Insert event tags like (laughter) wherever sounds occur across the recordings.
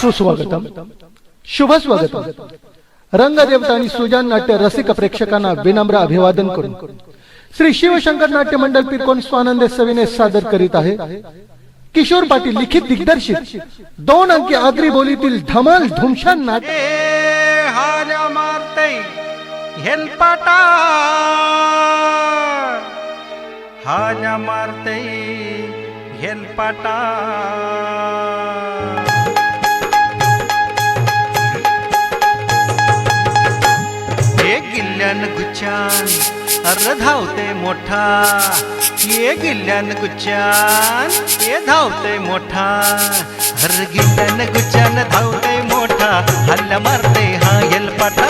सुस्वागतम। शुभ स्वागतम रंगदेवता आणि सुजान नाट्य रसिक प्रेक्षकांना विनम्र अभिवादन करून श्री शिवशंकर नाट्य मंडळ पिरकोन स्वानंद सविने सादर करीत आहे. किशोर पाटील लिखित दिग्दर्शित दोन अंकी आगरी बोलीतील धमाल धुमशान नाट्य ए हेलपाटा गिल्ल्यान गुच्चान अर धावते मोठा. ये गिल्ल्यान गुच्चान ये धावते मोठा. हर गिल्ल्यान गुच्चान धावते मोठा. हल्ला मारते हा येलपाटा.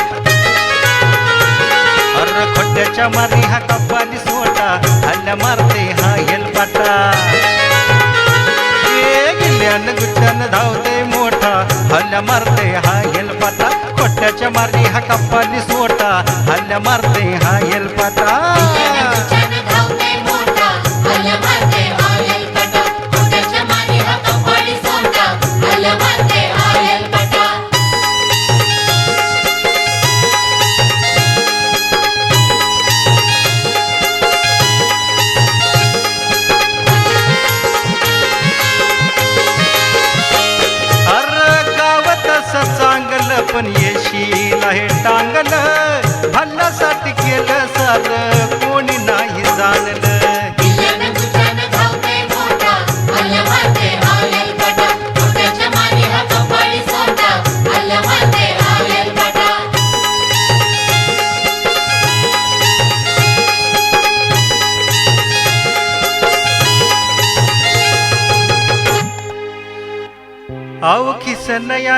अर खोट्याच्या मारी हा कपाली सोटा. हल्ला मारते हा येलपाटा. ये गिल्ल्यान गुच्चान धावते मोठा. हल्ला मारते हा येलपाटा. त्याच्या मारी हा कपाली सोटा हल्ल्या मारते हा येलपाटा पण येशील आहे टांगलं. भल्ल्यासाठी केलं सार कोणी नाही जाणलं.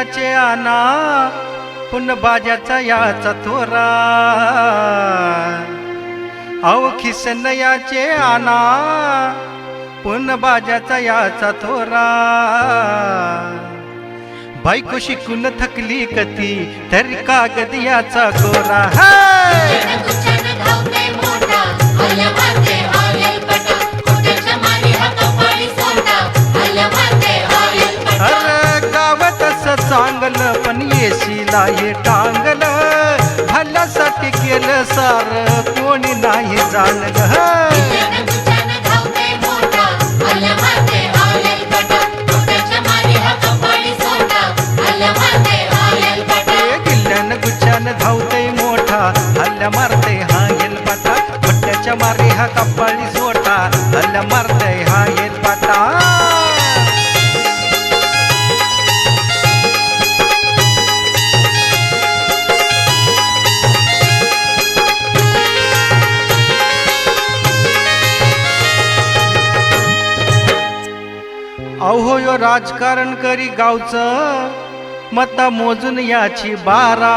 खिसनयाचे आना पुन बाजाचा याचा थोरा. अव खिसनयाचे आना पुन बाजाचा याचा थोरा. बायको शिकून थकली कती तरी कागद याचा कोरा. सांगल असं चांगलं पण येशीला हे टांगलं. भल्यासाठी केलं सार कोणी नाही जाणलं. गुच्छान गुच्छान धावते मोठा हल्ला मारते आयल पटा कुठच्या मारी हा कपाळी किल्ल्यानं गुच्छान धावते मोठा हल्ल्या मारते हा येलपाटा. पट्ट्याच्या मारे हा कपाळी सोटा हल्ल्या मारते हा येलपाटा. अहो राजकारण करी गावचं मता मोजून याची बारा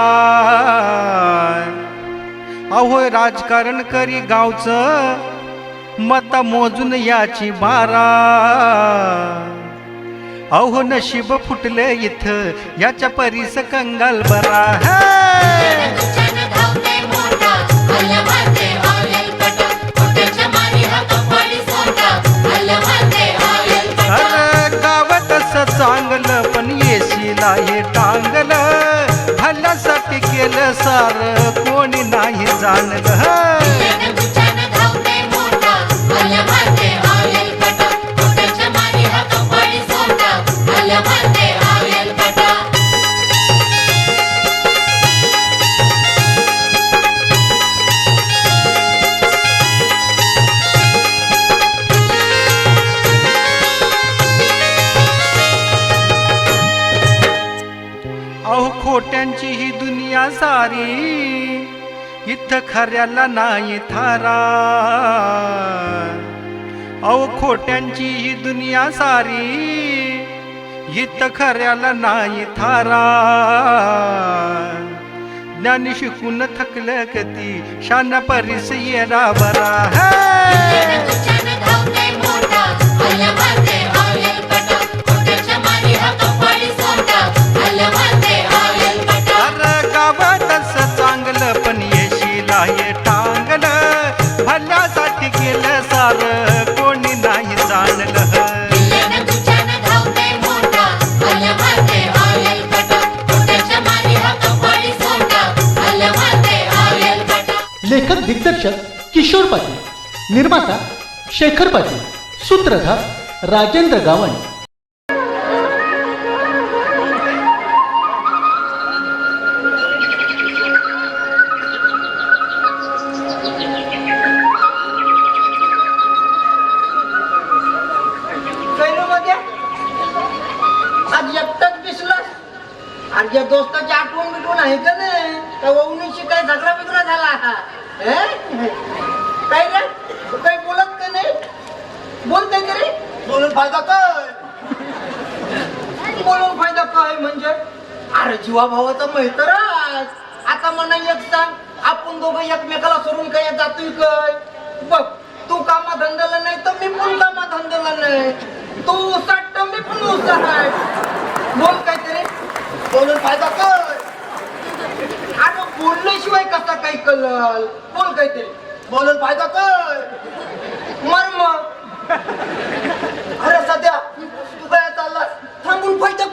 अहो राजकारण करी गावचं मता मोजून याची बारा अहो नशीब फुटले इथं याच्या परीस कंगाल बरा. है. सार कोणी नाही जाणलं खऱ्याला नाही थारा. अहो खोट्यांची ही दुनिया सारी हित खऱ्याला नाही थारा. ज्ञान शिकून थकलं कती शान परिस येरा बरा. है. कोणी नाही जाणलं लेखक दिग्दर्शक किशोर पाटील निर्माता शेखर पाटील सूत्रधार राजेंद्र गावण फायदा काय? बोलून फायदा काय म्हणजे? अरे जीवा भावाचा मैत्रच. आता म्हणा एक सांग आपण दोघं एकमेकाला सोडून काय जातोय काय? बघ तू कामा धंद्याला नाही तर मी पण कामा धंद्याला नाही. तू उसाट मी पण उसाट आहे. बोल काहीतरी. बोलून फायदा कर अरे बोलल्याशिवाय कसा काही कळल? बोल काहीतरी. बोलून फायदा कर मर्म सध्या तू काय चाललास थांबून फायदा कर अरे असं कसं तुला माझा मैत्रीच माझा आहे की नाही? या, या, या. कसं? ओढ. मारते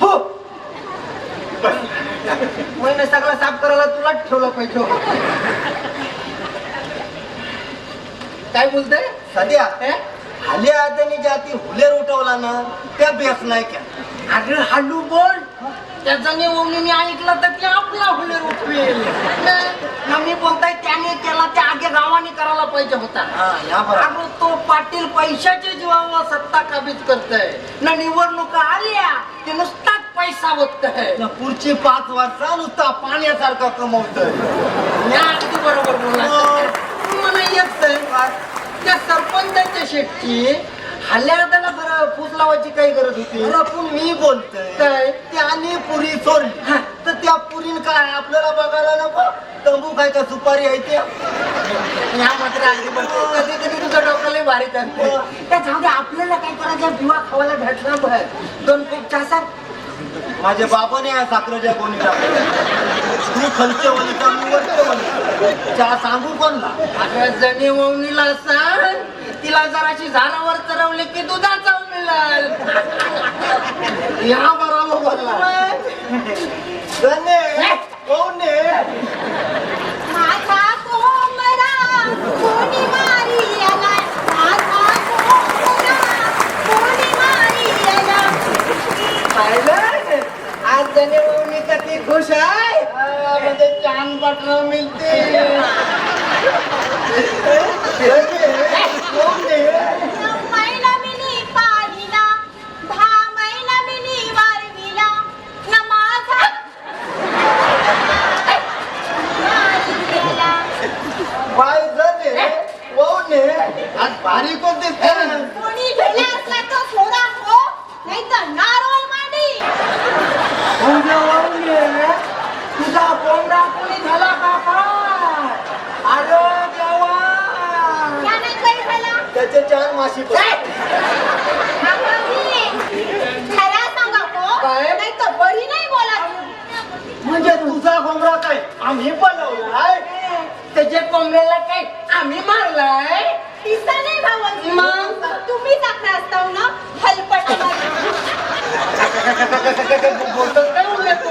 हो. महिने सगळा साफ करायला तुलाच ठेवलं पाहिजे. काय बोलतोय? सध्या? हल्ली आदनी जाती हुलेर उठवला ना त्या बेस नाही क्या अरे हल्लू बोल. त्याचा ओमनी ऐकलं तर ते आपला हुलेर उठवेल. ना मी बोलताय त्याने केला त्या आगे गावाने करायला पाहिजे होता. अरे तो पाटील पैशाच्या जीवावर सत्ता काबीज करतय. ना निवडणुका आल्या ते नुसताच पैसा बघतय. पुढची पाच वर्षा नुसता पाण्यासारखा कमवतोय. मी अगदी बरोबर बोलला मला येत त्या सरपंचाच्या शेटची हल्ल्या त्याला बरं फूस लावायची काही गरज होती. पण मी बोलतोय. काय? त्याने पुरी सोडली तर त्या पुरीन काय? आपल्याला बघायला नको. तंबू काय का सुपारी आहे ते या मात्र. कधी कधी डोक्याला त्या जाऊ दे आपल्याला काय करायचं? खावायला बघ दोन सांग. माझ्या बाबाने या साखरेच्या कोणी तू खलचे वलिका मी वरचे वलिका चहा सांगू कोणला? अगं जणी ववनीला सांग. तिला जराशी झाडावर चरवले की दुधाचा मिळाल या बरोबर बोलला गणे कोणे? आज ववनी किती खुश आहे. म्हणजे चांद मिळते कोणे नऊ महिना मिनी पाहिला दहा महिना मिनी वारविला न माझा मारी गेला बाय जणे कोणे आज भारी कोणते कोणी भेटला असला तो थोडा हो नाही तर नारळ मांडी तुझा कोंडा कोणी झाला का काय? अरे देवा त्याने काही झाला त्याचे चार माशी खरा सांगा को काय? नाही तर बरी नाही बोला म्हणजे तुझा कोंबडा काय आम्ही बनवलाय त्याच्या कोंबड्याला काय आम्ही मारलाय तिचा नाही भावाजी मग? तुम्ही टाकला असताव ना हलपट बोलतोस काय उलट तू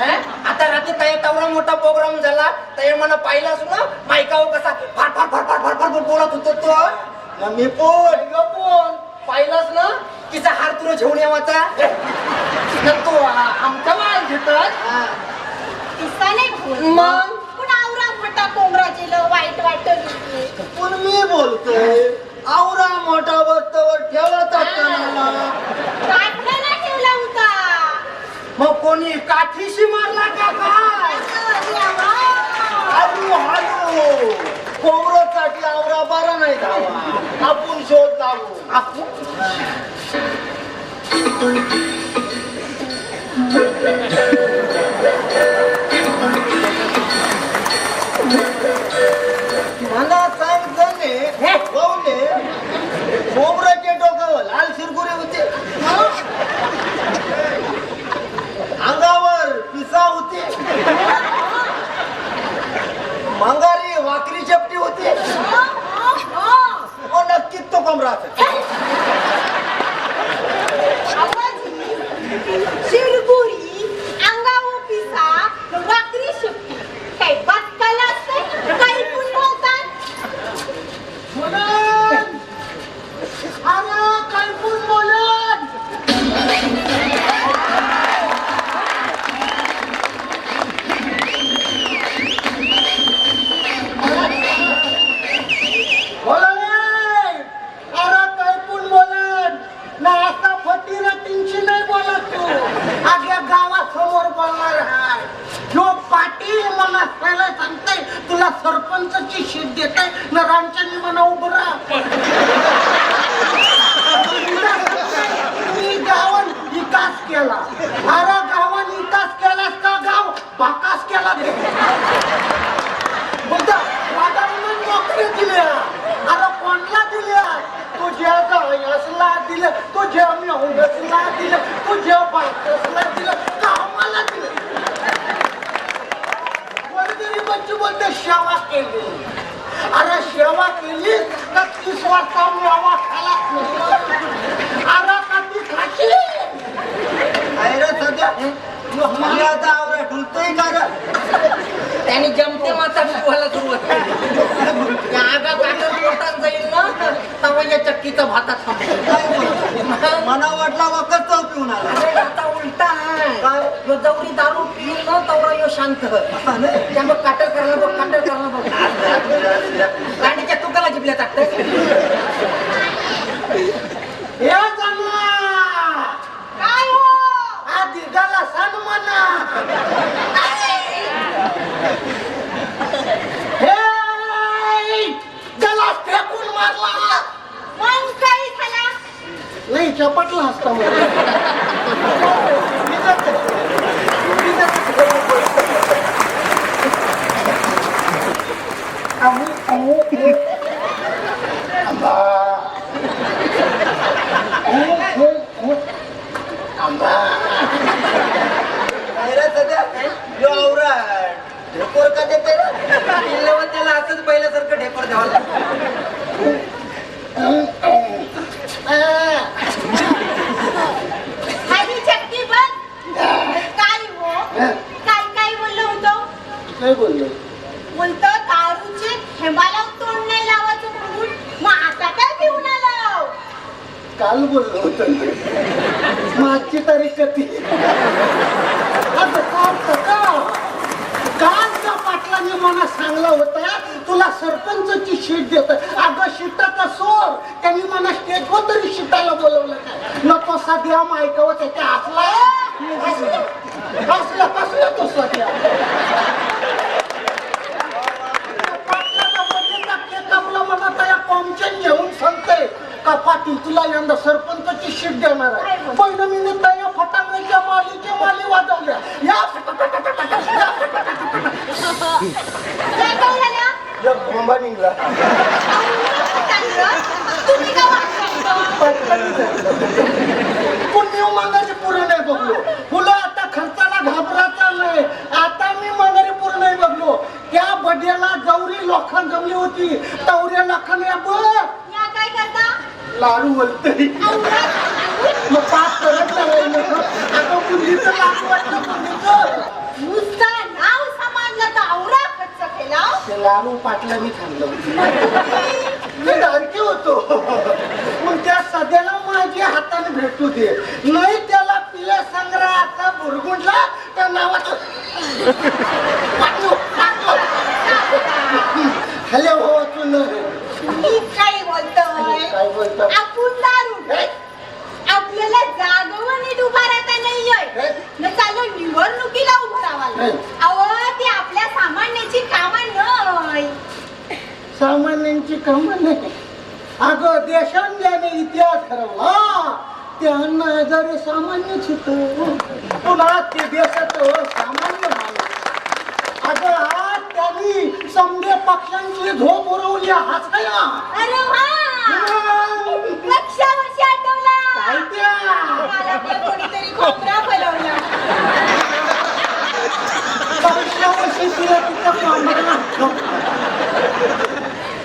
हं? आता रात्री तया तेवढा मोठा प्रोग्राम झाला तया मला पाहिलास ना मायकावर कसा फार फार फार फार फार फार फार बोलत होतो तो मी पोन पोन पाहिलास ना तिचा हार तुला घेऊन यावाचा तो आमचा माल घेतात नाही मग? पण आवरा मोठा कोंबराची ल वाईट वाटत पण मी बोलतोय आवरा मोठा ना ठेवला होता मग कोणी काठीशी मारला का काय? आलू हालू कोंबरोसाठी आवरा बरा नाही धावा. आपण शोध लागू आपण दिलं तुझ्या बाकसला दिलं कामाला दिलं. गोरगरिबांची बोलते सेवा केली. अरे सेवा केली? तर तीस वाजता मेवा खाला. अरे कधी खाशी? काय रे सध्या मला आता आवरा ढुलतोय का त्याने जमते माता शिकवायला सुरुवात केली (laughs) या आगा काटर पोटात जाईल ना या चक्कीचा भाता मना वाटला वखत चव पिऊन आला. अरे आता उलटा आहे? यो दौरी दारू पिऊन ना तवरा यो शांत नाही. त्यामुळे काटर करायला बघ काटर करायला बघ. गाडीच्या तुकाला जिबल्या टाकते हे जन्मा काय हो आधी गाला सन्माना हे गला फेकून मारला मग काय झाला नाही चपटला असता मला काय रे सध्या यो ढेकोर का देते ना रे त्याला असंच पहिल्यासारखं ढेपर द्यावं लागतं आधी चक्की बंद काय हो काय काय बोललो होतो काय बोललो बोलतो दारूचे थेंबाला तोंड नाही लावायचं म्हणून मग आता काय पिऊन आलो काल बोललो होतो मागची तारीख कधी आता काय का कालच्या पाटलाने मला सांगलं होतं तुला सरपंचची शीट देत अगं शिटाचा सोर त्यांनी मला स्टेजवर तरी शिटायला बोलवलं काय नको सध्या मायकावं त्याच्या हसला हसला कसला तो सध्या पाटलाचा बड्डेचा केक कापला मला त्या कॉमचन घेऊन सांगते का पाटील तुला यंदा सरपंचची शीट देणार आहे पहिलं मी त्या फटांगच्या मालीच्या माली वाजवल्या. या एक भोंबा निघला. पुण्य मागारी पुढे नाही बघलो. फुलं आता खर्चाला घाबरायचा नाही आता मी माघारी पुढे नाही बघलो. त्या बड्याला गौरी लोखंड जमली होती. तवऱ्या लोखंड बघ या काय करता? लाडू बोलतरी मग करत आता पुलीचं वाटलं पुलीचं नुसता नाव समाजलं तर आवरा खर्च केला. ते पाटला मी खाल्लं मी होतो. मग त्या सध्याला माझ्या हाताने भेटू दे. नाही त्याला पिल्या संग्रहाचा बुरगुंडला त्या नावाचं पाटलो, पाटलो. हॅलो हो तू मी काय बोलतोय काय बोलतो आपण दारू हे? आपल्याला जागेवर नीट उभा राहता नाही हे? न चालू निवडणुकीला उभं राहावं हे? अहो ती आपल्या सामान्याची कामं नाही सामान्यांची कामं नाही अगं देशांनी इतिहास ठरवला त्यांना आजारी सामान्यच होत पुन्हा ते देशात सामान्य माणूस अगं आज त्यांनी समजे पक्षांची झोप उरवली हसाया अरे वा लक्षा वर्षी आठवला काय त्या? मला ते कोणीतरी खोबरा फलवला पक्षावरची तिला तिचं कामं.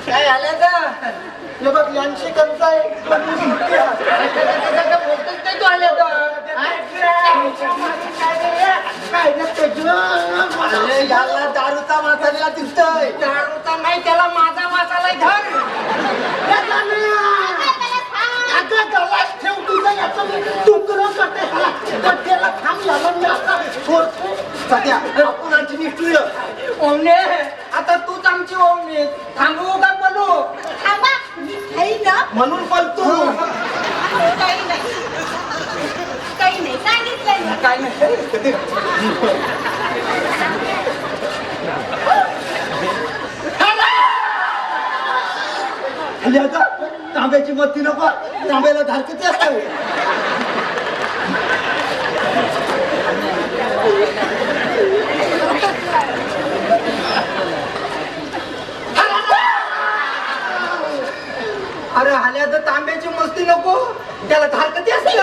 काय आलं का हे बघ यांची कंचा आहे सुट्टी याला दारूचा मासाला दिसतोय. दारूचा नाही त्याला माझा वाचायला धर. गलास ठेव तुझं याचं करते ह्याला. गड्ड्याला थांब याला मी आता सोडतो. सध्या. आपण आमची निष्ठूय ओमने आता तूच आमची ओमने थांबवू का बोलू थांबा. काही ना. म्हणून बोलतो. काही नाही. काही नाही. सांगितलं ना. काय नाही. आता तांब्याची मत्ती नको. तांब्याला धार किती असते अरे हाल्या तर तांब्याची मस्ती नको. त्याला धार कधी असते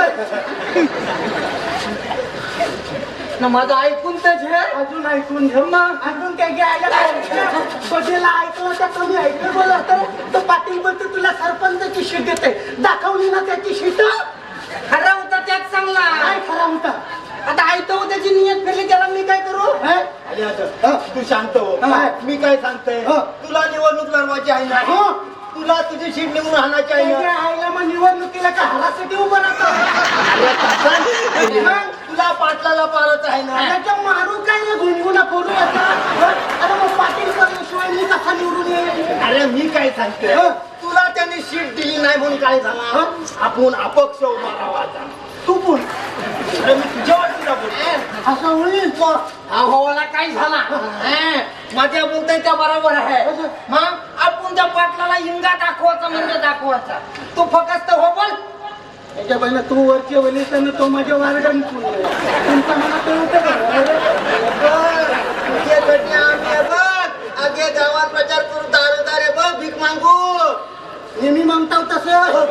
ना माझं ऐकून तर घे. अजून ऐकून घे मग. अजून काय घ्यायला बजेला ऐकलं तर कमी ऐकलं बोला तर? तो पाटील बोलतो तुला सरपंचाची शीट देते? दाखवली ना त्याची शीट खरा होता त्याच चांगला. काय खरा होता? आता ऐकतो त्याची नियत फिरली त्याला मी काय करू? हे? तू शांत हो. मी काय सांगतोय? हा. तुला निवडणूक लढवायची आहे ना? हो. तुला तुझी सीट निवडून आणायची आहे त्याच्या ना आईला मग निवडणुकीला का हरासाठी उभं राहतो? मग? तुला पाटलाला पारत आहे ना? त्याच्या मारू काय रे गुणगुणा करू आता अरे मग पाटील करण्याशिवाय मी कसा निवडून येईल अरे मी काय सांगतोय? हा. तुला त्यांनी सीट दिली नाही म्हणून काय झाला? आपण अपक्ष उभा तू पण अरे मी तुझ्यावर तुला बोलतो असं होईल. अहोवाला काय झाला. हं, माझ्या बोलतोय त्या बरोबर आहे. मग आपण त्या पाटलाला इंगा दाखवायचा म्हणजे दाखवायचा. तू फक्त हो बोल. त्याच्या पहिला तू वरचे वली तर तो माझ्या वारडन तुमचा मला कळतं अगे गावात प्रचार करू दारोदार आहे बघ भीक मागू. नेहमी मागताव तसं.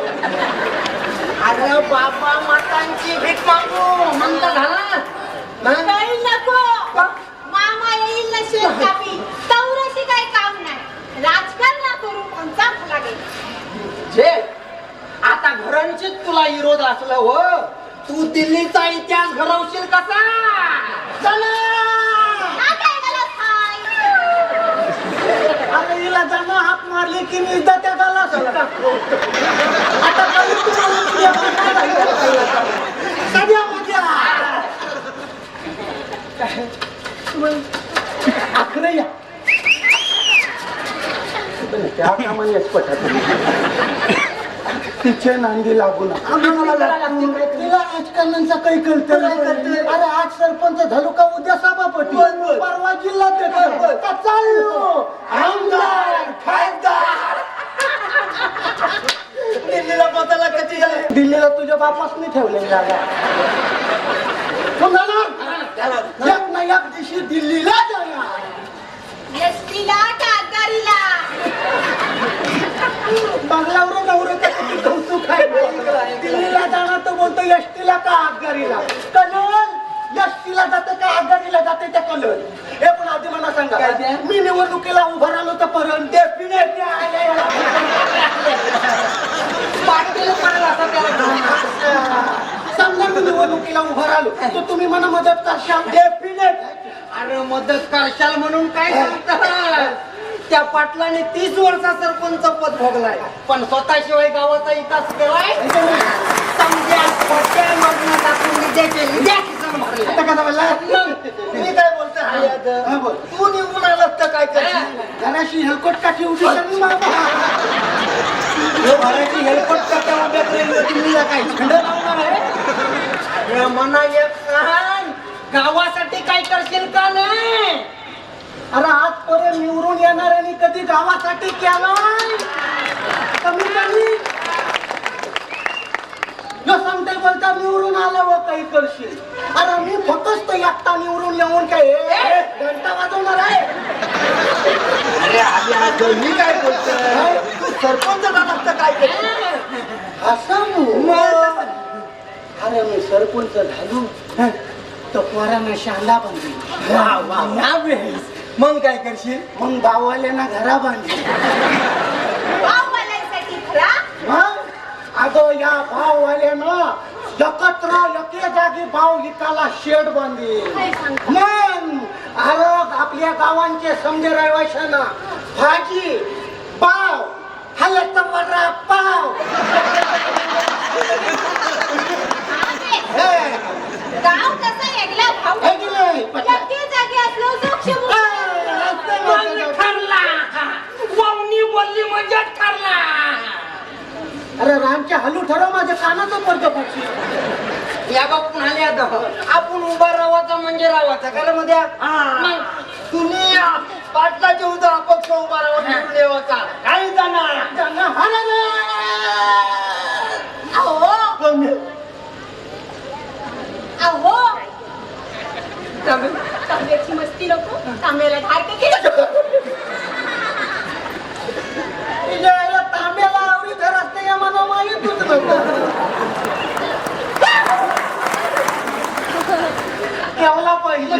अरे बाबा मातांची भीक मागू. म्हणता झाला काही नको मामा येईल ना शेतकापी तवरशी काही काम नाही. राजकारण करू पण चांगलं लागेल जे आता घरांचीच तुला विरोध असलं हो. तू दिल्लीचा इतिहास घडवशील कसा? चला? आता हिला जाणं हात मारली की मी त्या गाला आता काही तुम्हाला तुझ्या मनात आहे. सध्या मजा अकरा या त्या कामाने एक्सपर्ट तिचे नांदी लागू नका तिला राजकारणाचा काही कळतं अरे आज सरपंच झालो का उद्या सभापती? परवा का चाललो. आमदार खासदार. दिल्लीला पताला कधी जाय दिल्लीला तुझ्या बापासनी ठेवलेली जागा. एक ना एक दिवशी दिल्लीला जाणार. एसटीला का आगगाडीला बंगलावर नवरं का किती कौतुक आहे. दिल्लीला जाणार तर बोलतो एसटीला का आगगाडीला? कलर एसटीला जाते का आगगाडीला जाते त्या कलर हे पण आधी मला सांगा. मी निवडणुकीला उभा राहिलो तर परत त्याला समजा मी निवडणुकीला उभा राहिलो तर तुम्ही मला मदत करशाल? डेफिनेट अरे मदत करशाल म्हणून काय सांगतात त्या पाटलाने तीस वर्षा सरपंच पद भोगलाय. पण स्वतःशिवाय गावाचा विकास केलाय काय बोलता. तू आलास तर काय हेलकोट काठी उभ्या काय? मना एक सांग गावासाठी काय करशील का नाही अरे आजपर्यंत निवडून येणाऱ्यांनी कधी गावासाठी केलाय कमी कमी. जो सांगते बोलता निवडून आलं व काही करशील. अरे मी फक्त एकटा निवडून येऊन काय हे, घंटा वाजवणार आहे? मी काय बोलतोय? सरपंच काय असं. अरे मी सरपंच झालो. तर पोरांना शांदा बांधली. वा वा मग काय करशील? मग गाववाल्यांना घरा मग? अगं या भाववाल्यानं एकत्र एके जागी भाव विकायला शेड बांधली? मग? अरे आपल्या गावांचे समजे रहिवाशांना भाजी पाव हल्ल्याचा वडा पाव. गाव कसा हे की नाही? एके जागी असलो सोक्ष हा, असं म्हणतो. ठरला वावणी बोलली म्हणजे ठरला. अरे रामच्या हलू ठरव माझ्या कानाचं पडतो पक्षी या बाप म्हणाले आता आपण उभा राहायचा म्हणजे राहायचा. कारण मध्ये? तुम्ही पाटलाच्या उद्या अपक्ष उभा येवाचा काही जाणार तांब्याला धारके गेले तिच्या आईला तांब्याला आवडी धर असते या मला माहीतच नव्हतं केवढा पहिलं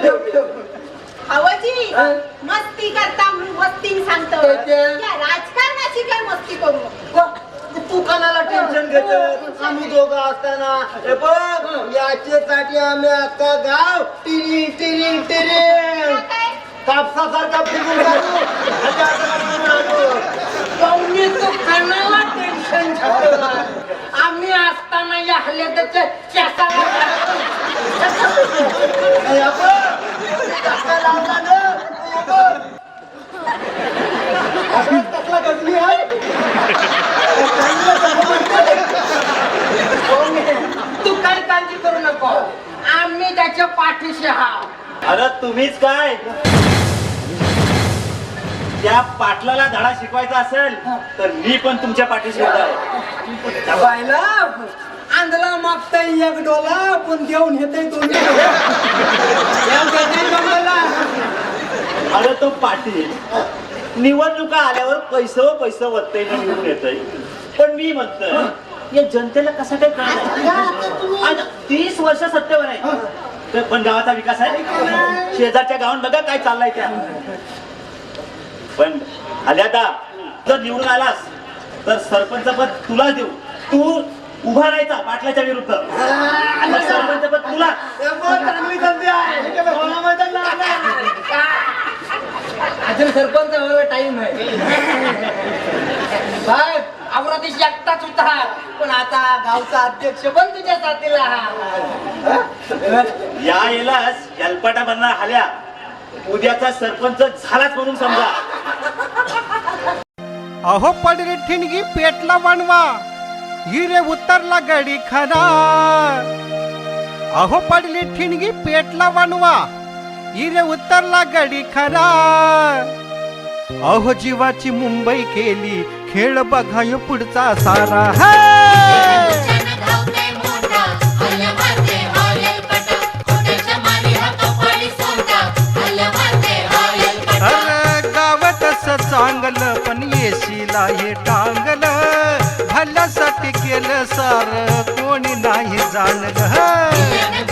हवजी मस्ती करता म्हणून मस्ती सांगतो त्याच्या- त्या राजकारणाची काय मस्ती करू नको. तू कणाला टेन्शन घेत आम्ही दोघं असताना हे बघ याच्यासाठी आम्ही अख्खा गाव टिरी टिरी टिरी काय कापसासारखा फिरून काढू. आता असं करून आलो. पाहुणे तो कानाला टेन्शन झालं आम्ही असताना या तर तू काय काळजी करू नको. आम्ही त्याच्या पाठीशी हा अरे तुम्हीच काय? त्या पाटलाला धडा शिकवायचा असेल तर मी पण तुमच्या पाठीशी उभा आहे. बायला आंधळा मागताय एक डोला पण देऊन येते दोन अरे तो पाटील निवडणुका आल्यावर पैसे पैसे वत्ते निवडून येतय. पण मी म्हणतोय या जनतेला कसं काय कळलं आज तीस वर्ष सत्तेवर आहे. पण गावाचा विकास आहे? शेजारच्या गावात बघा काय चाललंय त्या. पण आल्यादा जर निवडून आलास तर सरपंच पद तुला देऊ. तू उभा राहायचा पाटलाच्या विरुद्ध. आणि सरपंच पद तुला. अजून सरपंच व्हायला टाइम आहे. साहेब अमरावतीश एकटाच होता पण आता गावचा अध्यक्ष पण तुझ्या साथीला हा. या येलास जलपाटा बनणार हाल्या. उद्याचा सरपंच झालाच म्हणून समजा. अहो पडली ठिणगी पेटला वणवा. हिरे उतरला गडी खरा अहो पडली ठिणगी पेटला वणवा. हिरे उतरला गडी खरा अहो जीवाची मुंबई केली खेळ बघाय पुढचा सारा. है! जन चांगलं येशीला हे टांगलं भल्यासाठी केलं सार कोणी नाही जाणलं.